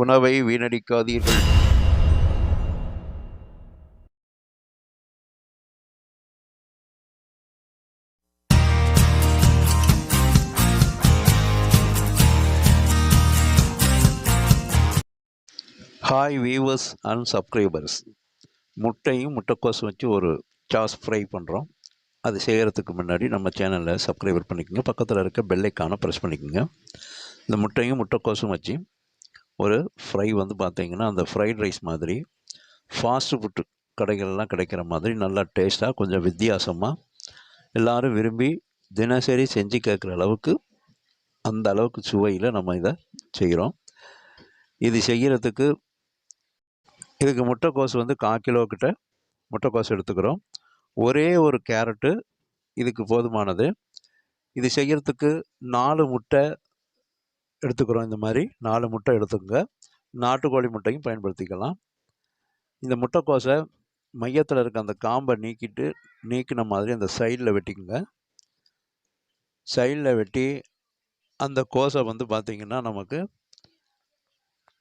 உணவை வீணடிக்காதீர்கள். Hi viewers and subscribers முட்டையும் முட்டைக்கோசும் வச்சு ஒரு சாஸ் ஃப்ரை பண்ணுறோம் அது செய்கிறதுக்கு முன்னாடி நம்ம சேனலில் சப்ஸ்கிரைபர் பண்ணிக்கோங்க. பக்கத்தில் இருக்க பெல்லைக்கான ப்ரெஸ் பண்ணிக்கோங்க. இந்த முட்டையும் முட்டைக்கோசும் வச்சு ஒரு ஃப்ரை வந்து பார்த்திங்கன்னா அந்த ஃப்ரைட் ரைஸ் மாதிரி ஃபாஸ்ட் ஃபுட்டு கடைகள்லாம் கிடைக்கிற மாதிரி நல்லா டேஸ்ட்டாக கொஞ்சம் வித்தியாசமாக எல்லோரும் விரும்பி தினசரி செஞ்சு கேட்குற அளவுக்கு அந்த அளவுக்கு சுவையில் நம்ம இதை செய்கிறோம் இது செய்கிறதுக்கு இதுக்கு முட்டைக்கோஸ் வந்து கால் கிலோ கிட்ட முட்டைக்கோஸ் எடுத்துக்கிறோம். ஒரே ஒரு கேரட்டு இதுக்கு போதுமானது. இது செய்கிறதுக்கு நாலு முட்டை எடுத்துக்கிறோம் இந்த மாதிரி. நாலு முட்டை எடுத்துக்கோங்க. நாட்டுக்கோழி முட்டையும் பயன்படுத்திக்கலாம். இந்த முட்டைக்கோசை மையத்தில் இருக்க அந்த காம்பை நீக்கிட்டு நீக்கின மாதிரி அந்த சைடில் வெட்டிக்குங்க. சைடில் வெட்டி அந்த கோசை வந்து பார்த்திங்கன்னா நமக்கு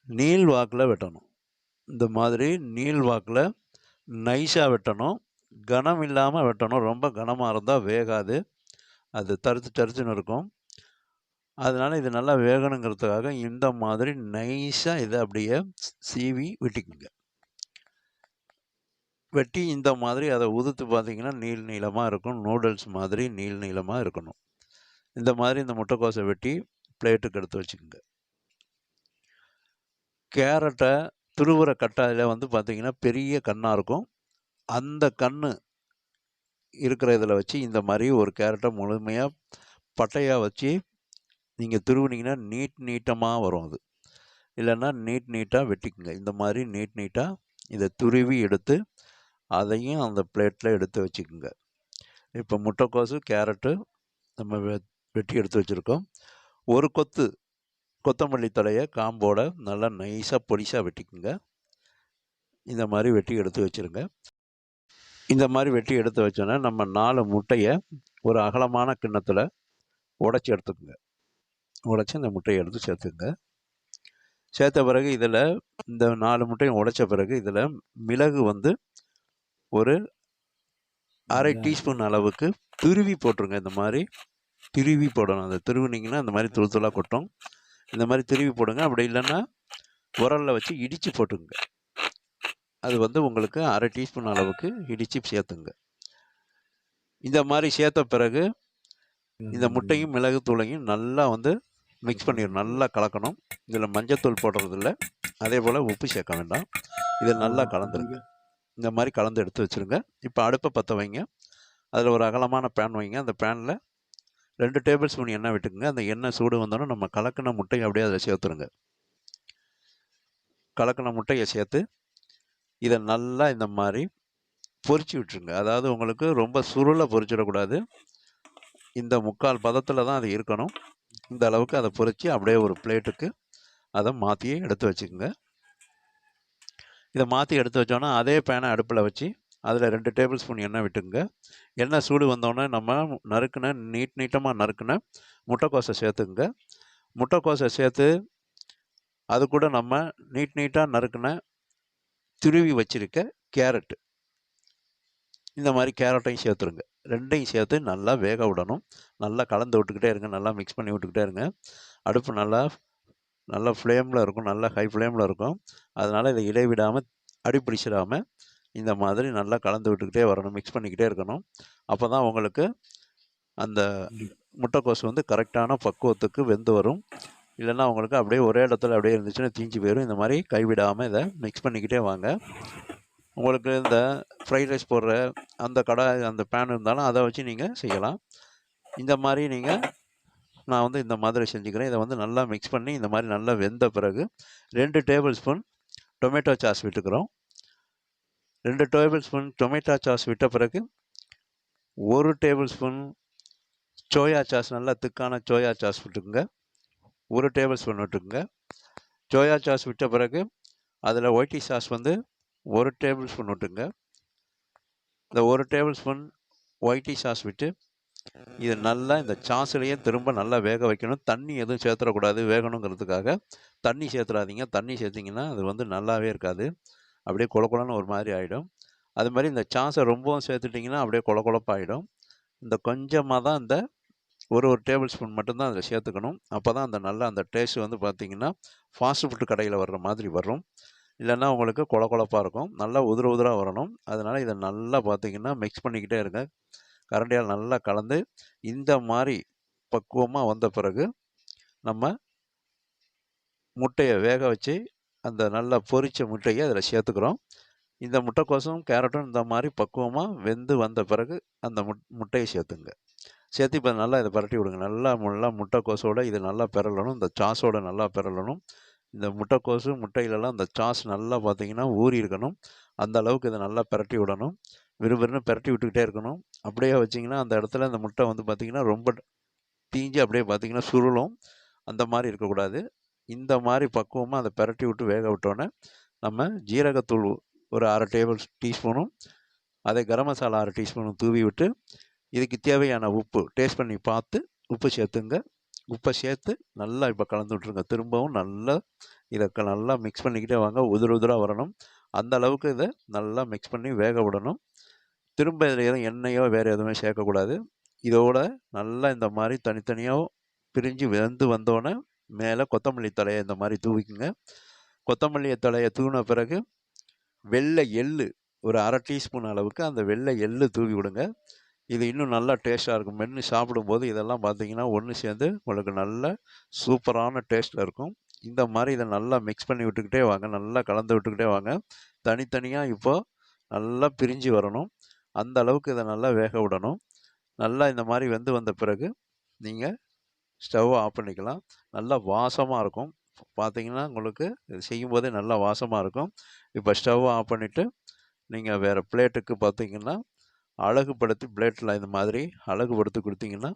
நீள் வாக்கில் வெட்டணும். இந்த மாதிரி நீள் வாக்கில் நைஸாக வெட்டணும். கனம் இல்லாமல் வெட்டணும். ரொம்ப கனமாக இருந்தால் வேகாது. அது தருத்து தருத்துன்னு இருக்கும். அதனால் இது நல்லா வேகணுங்கிறதுக்காக இந்த மாதிரி நைஸாக இதை அப்படியே சீவி வெட்டிக்குங்க. வெட்டி இந்த மாதிரி அதை உதுத்து பார்த்தீங்கன்னா நீள் நீளமாக இருக்கும். நூடுல்ஸ் மாதிரி நீள் நீளமாக இருக்கணும். இந்த மாதிரி இந்த முட்டைக்கோசை வெட்டி பிளேட்டுக்கு எடுத்து வச்சுக்கோங்க. கேரட்டை துருவுற கட்டாயில் வந்து பார்த்திங்கன்னா பெரிய கண்ணாக இருக்கும். அந்த கண் இருக்கிற இதில் வச்சு இந்த மாதிரி ஒரு கேரட்டை முழுமையாக பட்டையாக வச்சு நீங்கள் துருவுனீங்கன்னா நீட் நீட்டமாக வரும் அது. இல்லைன்னா நீட் நீட்டாக வெட்டிக்குங்க. இந்த மாதிரி நீட் நீட்டாக இதை துருவி எடுத்து அதையும் அந்த பிளேட்டில் எடுத்து வச்சுக்கோங்க. இப்போ முட்டைக்கோசு கேரட்டு நம்ம வெ வெட்டி எடுத்து வச்சுருக்கோம். ஒரு கொத்து கொத்தமல்லி தலையை காம்போட நல்லா நைஸாக பொடிசாக வெட்டிக்குங்க. இந்த மாதிரி வெட்டி எடுத்து வச்சுருங்க. இந்த மாதிரி வெட்டி எடுத்து வச்சோன்னா நம்ம நாலு முட்டையை ஒரு அகலமான கிண்ணத்தில் உடச்சி எடுத்துக்கோங்க. உடச்சி இந்த முட்டையை எடுத்து சேர்த்துக்குங்க சேர்த்த பிறகு இதில் இந்த நாலு முட்டையும் உடைச்ச பிறகு இதில் மிளகு வந்து ஒரு அரை டீஸ்பூன் அளவுக்கு துருவி போட்டுருங்க. இந்த மாதிரி திருவி போடணும். அந்த திருவினீங்கன்னா இந்த மாதிரி துளு துளாக கொட்டும். இந்த மாதிரி திருவி போடுங்க. அப்படி இல்லைன்னா உரலில் வச்சு இடித்து போட்டுங்க. அது வந்து உங்களுக்கு அரை டீஸ்பூன் அளவுக்கு இடித்து சேர்த்துங்க. இந்த மாதிரி சேர்த்த பிறகு இந்த முட்டையும் மிளகு தூளையும் நல்லா வந்து மிக்ஸ் பண்ணிடணும் நல்லா கலக்கணும். இதில் மஞ்சத்தூள் போடுறதில்ல. அதே போல் உப்பு சேர்க்க வேண்டாம். இதை நல்லா கலந்துருங்க இந்த மாதிரி கலந்து எடுத்து வச்சுருங்க. இப்போ அடுப்பை பற்ற வைங்க. அதில் ஒரு அகலமான பேன் வைங்க. அந்த பேனில் ரெண்டு டேபிள் ஸ்பூன் எண்ணெய் விட்டுக்குங்க. அந்த எண்ணெய் சூடு வந்தோடனே நம்ம கலக்கின முட்டையை அப்படியே அதில் சேர்த்துருங்க. கலக்கின முட்டையை சேர்த்து இதை நல்லா இந்த மாதிரி பொரிச்சு விட்டுருங்க. அதாவது உங்களுக்கு ரொம்ப சுருளை பொரிச்சிடக்கூடாது இந்த முக்கால் பதத்தில் தான் அது இருக்கணும். இந்த அளவுக்கு அதை பொறிச்சு அப்படியே ஒரு பிளேட்டுக்கு அதை மாற்றி எடுத்து வச்சுக்கோங்க. இதை மாற்றி எடுத்து வச்சோன்னா அதே பேனை அடுப்பில் வச்சு அதில் ரெண்டு டேபிள் ஸ்பூன் எண்ணெய் விட்டுங்க எண்ணெய் சூடு வந்தோடனே நம்ம நறுக்குன நீட் நீட்டமாக நறுக்குன முட்டைக்கோசை சேர்த்துக்குங்க. முட்டைக்கோசை சேர்த்து அது கூட நம்ம நீட் நீட்டாக நறுக்குன துருவி வச்சிருக்க கேரட்டு. இந்த மாதிரி கேரட்டையும் சேர்த்துருங்க. ரெண்டையும் சேர்த்து நல்லா வேக விடணும். நல்லா கலந்து விட்டுக்கிட்டே இருங்க. நல்லா மிக்ஸ் பண்ணி விட்டுக்கிட்டே இருங்க. அடுப்பு நல்லா நல்லா ஃப்ளேமில் இருக்கும். நல்லா ஹை ஃப்ளேமில் இருக்கும். அதனால் இதை இடைவிடாமல் அடிப்பிடிச்சிடாமல் இந்த மாதிரி நல்லா கலந்து விட்டுக்கிட்டே வரணும். மிக்ஸ் பண்ணிக்கிட்டே இருக்கணும். அப்போ தான் உங்களுக்கு அந்த முட்டைக்கோஸ் வந்து கரெக்டான பக்குவத்துக்கு வெந்து வரும். இல்லைன்னா உங்களுக்கு அப்படியே ஒரே இடத்துல அப்படியே இருந்துச்சுன்னா தீஞ்சு போயிடும் இந்த மாதிரி கைவிடாமல் இதை மிக்ஸ் பண்ணிக்கிட்டே வாங்க. உங்களுக்கு இந்த ஃப்ரைட் ரைஸ் போடுற அந்த கடை அந்த பேன் இருந்தாலும் அதை வச்சு நீங்கள் செய்யலாம். இந்த மாதிரி நீங்கள் நான் வந்து இந்த மாதிரி செஞ்சுக்கிறேன். இதை வந்து நல்லா மிக்ஸ் பண்ணி இந்த மாதிரி நல்லா வெந்த பிறகு ரெண்டு டேபிள் ஸ்பூன் டொமேட்டோ சாஸ் விட்டுக்கிறோம். ரெண்டு டேபிள் ஸ்பூன் டொமேட்டோ சாஸ் விட்ட பிறகு ஒரு டேபிள் ஸ்பூன் சோயா சாஸ் நல்லா திக்கான சோயா சாஸ் விட்டுக்குங்க. ஒரு டேபிள் ஸ்பூன் விட்டுக்குங்க. சோயா சாஸ் விட்ட பிறகு அதில் ஒயிட்டி சாஸ் வந்து ஒரு டேபிள் ஸ்பூன் விட்டுங்க இந்த ஒரு டேபிள் ஸ்பூன் ஒயிட்டி சாஸ் விட்டு இது நல்லா இந்த சாஸ்லேயே திரும்ப நல்லா வேக வைக்கணும். தண்ணி எதுவும் சேர்த்துடக்கூடாது. வேகணுங்கிறதுக்காக தண்ணி சேர்த்துடாதீங்க. தண்ணி சேர்த்திங்கன்னா அது வந்து நல்லாவே இருக்காது. அப்படியே குளக்குளன்னு ஒரு மாதிரி ஆகிடும் அது மாதிரி இந்த சாஸை ரொம்பவும் சேர்த்துட்டிங்கன்னா அப்படியே கொல குழப்பாயிடும். இந்த கொஞ்சமாக தான் இந்த ஒரு ஒரு டேபிள் ஸ்பூன் மட்டும்தான் அதில் சேர்த்துக்கணும். அப்போ தான் அந்த நல்லா அந்த டேஸ்ட் வந்து பார்த்திங்கன்னா ஃபாஸ்ட் ஃபுட்டு கடையில் வர்ற மாதிரி வரும். இல்லைன்னா உங்களுக்கு கொல கொலப்பாக இருக்கும். நல்லா உதிர உதிராக வரணும். அதனால் இதை நல்லா பார்த்திங்கன்னா மிக்ஸ் பண்ணிக்கிட்டே இருங்க. கரண்டியால் நல்லா கலந்து இந்த மாதிரி பக்குவமாக வந்த பிறகு நம்ம முட்டையை வேக வச்சு அந்த நல்லா பொரித்த முட்டையை அதில் சேர்த்துக்கிறோம். இந்த முட்டைக்கோசும் கேரட்டும் இந்த மாதிரி பக்குவமாக வெந்து வந்த பிறகு அந்த முட் முட்டையை சேர்த்துங்க. சேர்த்து இப்போ நல்லா இதை பரட்டி விடுங்க. நல்லா நல்லா முட்டைக்கோசோடு இது நல்லா பெறலணும் இந்த சாஸோட நல்லா பெறலணும் இந்த முட்டைக்கோசு முட்டையிலலாம் அந்த சாஸ் நல்லா பார்த்தீங்கன்னா ஊறி இருக்கணும் அந்த அளவுக்கு இதை நல்லா பரட்டி விடணும். விறுவிறுன்னு பரட்டி விட்டுக்கிட்டே இருக்கணும். அப்படியே வச்சிங்கன்னா அந்த இடத்துல அந்த முட்டை வந்து பார்த்திங்கன்னா ரொம்ப தீஞ்சு அப்படியே பார்த்திங்கன்னா சுருளும். அந்த மாதிரி இருக்கக்கூடாது. இந்த மாதிரி பக்குவமாக அதை பரட்டி விட்டு வேக விட்டோன்னே நம்ம ஜீரகத்தூள் ஒரு அரை டேபிள் டீஸ்பூனும் அதை கரம் மசாலா அரை டீஸ்பூனும் தூவி விட்டு இதுக்கு தேவையான உப்பு டேஸ்ட் பண்ணி பார்த்து உப்பு சேர்த்துங்க. உப்பை சேர்த்து நல்லா இப்போ கலந்து விட்ருங்க திரும்பவும் நல்லா இதை நல்லா மிக்ஸ் பண்ணிக்கிட்டே வாங்க. உதிர உதிராக வரணும். அந்த அளவுக்கு இதை நல்லா மிக்ஸ் பண்ணி வேக விடணும். திரும்ப இதில் எதுவும் எண்ணெயோ வேறு எதுவுமே சேர்க்கக்கூடாது. இதோட நல்லா இந்த மாதிரி தனித்தனியாக பிரிஞ்சு வெந்து வந்தோடனே மேலே கொத்தமல்லி தலையை இந்த மாதிரி தூவிக்குங்க. கொத்தமல்லி தலையை தூவின பிறகு வெள்ளை எள்ளு ஒரு அரை டீஸ்பூன் அளவுக்கு அந்த வெள்ளை எள்ளு தூவி விடுங்க. இது இன்னும் நல்லா டேஸ்ட்டாக இருக்கும். மென்று சாப்பிடும்போது இதெல்லாம் பார்த்தீங்கன்னா ஒன்று சேர்ந்து உங்களுக்கு நல்ல சூப்பரான டேஸ்ட்டில் இருக்கும். இந்த மாதிரி இதை நல்லா மிக்ஸ் பண்ணி விட்டுக்கிட்டே வாங்க. நல்லா கலந்து விட்டுக்கிட்டே வாங்க. தனித்தனியாக இப்போ நல்லா பிரிஞ்சு வரணும். அந்த அளவுக்கு இதை நல்லா வேக விடணும். நல்லா இந்த மாதிரி வெந்து வந்த பிறகு நீங்கள் ஸ்டவ் ஆஃப் பண்ணிக்கலாம். நல்லா வாசமாக இருக்கும். பார்த்தீங்கன்னா உங்களுக்கு இது செய்யும்போதே நல்லா வாசமாக இருக்கும். இப்போ ஸ்டவ் ஆஃப் பண்ணிவிட்டு நீங்கள் வேறு பிளேட்டுக்கு பார்த்தீங்கன்னா அழகுபடுத்தி பிளேட்டில் இந்த மாதிரி அழகுபடுத்தி கொடுத்தீங்கன்னா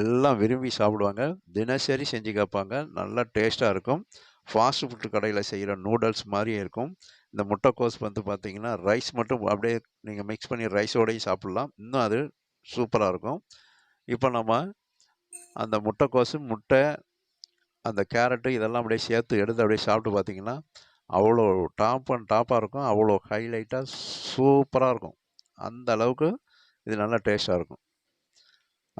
எல்லாம் விரும்பி சாப்பிடுவாங்க. தினசரி செஞ்சு கேட்பாங்க. நல்லா டேஸ்ட்டாக இருக்கும். ஃபாஸ்ட் ஃபுட் கடையில் செய்கிற நூடுல்ஸ் மாதிரியே இருக்கும். இந்த முட்டைக்கோஸ் வந்து பார்த்தீங்கன்னா ரைஸ் மட்டும் அப்படியே நீங்கள் மிக்ஸ் பண்ணி ரைஸோடையும் சாப்பிட்லாம். இன்னும் அது சூப்பராக இருக்கும். இப்போ நம்ம அந்த முட்டைக்கோசு முட்டை அந்த கேரட்டு இதெல்லாம் அப்படியே சேர்த்து எடுத்து அப்படியே சாப்பிட்டு பார்த்தீங்கன்னா அவ்வளோ டாப் அண்ட் டாப்பாக இருக்கும். அவ்வளோ ஹைலைட்டாக சூப்பராக இருக்கும். அந்த அளவுக்கு இது நல்லா டேஸ்ட்டாக இருக்கும்.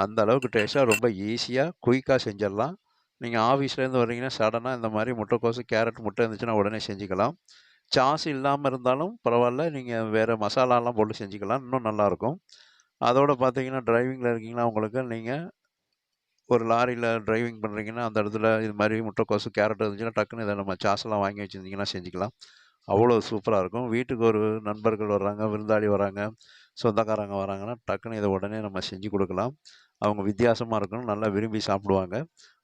அந்த அளவுக்கு டேஸ்ட்டாக ரொம்ப ஈஸியாக குயிக்காக செஞ்சிடலாம். நீங்கள் ஆஃபீஸ்லேருந்து வர்றீங்கன்னா சடனாக இந்த மாதிரி முட்டைக்கோசு கேரட் முட்டை இருந்துச்சுன்னா உடனே செஞ்சுக்கலாம். சாஸ் இல்லாமல் இருந்தாலும் பரவாயில்ல நீங்கள் வேறு மசாலாலாம் போட்டு செஞ்சுக்கலாம். இன்னும் நல்லாயிருக்கும். அதோடு பார்த்தீங்கன்னா டிரைவிங்கில் இருக்கீங்கன்னா உங்களுக்கு நீங்கள் ஒரு லாரியில் டிரைவிங் பண்ணுறீங்கன்னா அந்த இடத்துல இது மாதிரி முட்டைக்கோசு கேரட் இருந்துச்சுன்னா டக்குன்னு இதை நம்ம சாஸ்லாம் வாங்கி வச்சுருந்தீங்கன்னா செஞ்சுக்கலாம். அவ்வளோ சூப்பராக இருக்கும். வீட்டுக்கு ஒரு நண்பர்கள் வர்றாங்க விருந்தாளி வராங்க சொந்தக்காரங்க வராங்கன்னா டக்குன்னு இதை உடனே நம்ம செஞ்சு கொடுக்கலாம். அவங்க வித்தியாசமாக இருக்கணும் நல்லா விரும்பி சாப்பிடுவாங்க.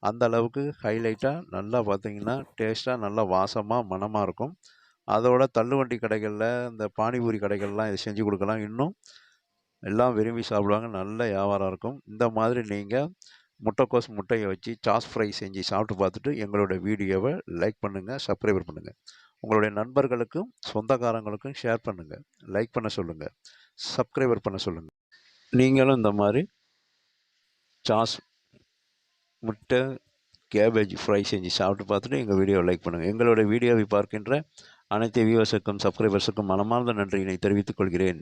அந்த அளவுக்கு ஹைலைட்டாக நல்லா பார்த்தீங்கன்னா டேஸ்ட்டாக நல்லா வாசமாக மணமாக இருக்கும். அதோட தள்ளுவண்டி கடைகளில் இந்த பானிபூரி கடைகள்லாம் இதை செஞ்சு கொடுக்கலாம். இன்னும் எல்லாம் விரும்பி சாப்பிடுவாங்க. நல்ல வியாபாரம் இருக்கும். இந்த மாதிரி நீங்கள் முட்டைக்கோஸ் முட்டையை வச்சு சாஸ் ஃப்ரை செஞ்சு சாப்பிட்டு பார்த்துட்டு எங்களோட வீடியோவை லைக் பண்ணுங்கள் சப்ஸ்கிரைபர் பண்ணுங்கள் உங்களுடைய நண்பர்களுக்கும் சொந்தக்காரங்களுக்கும் ஷேர் பண்ணுங்கள் லைக் பண்ண சொல்லுங்கள் சப்ஸ்கிரைபர் பண்ண சொல்லுங்கள் நீங்களும் இந்த மாதிரி சாஸ் முட்டை கேபேஜ் ஃப்ரை செஞ்சு சாப்பிட்டு பார்த்துட்டு எங்கள் வீடியோவை லைக் பண்ணுங்கள் எங்களோட வீடியோவை பார்க்கின்ற அனைத்து வியூவர்ஸுக்கும் சப்ஸ்கிரைபர்ஸுக்கும் மனமார்ந்த நன்றியினை தெரிவித்துக் கொள்கிறேன்.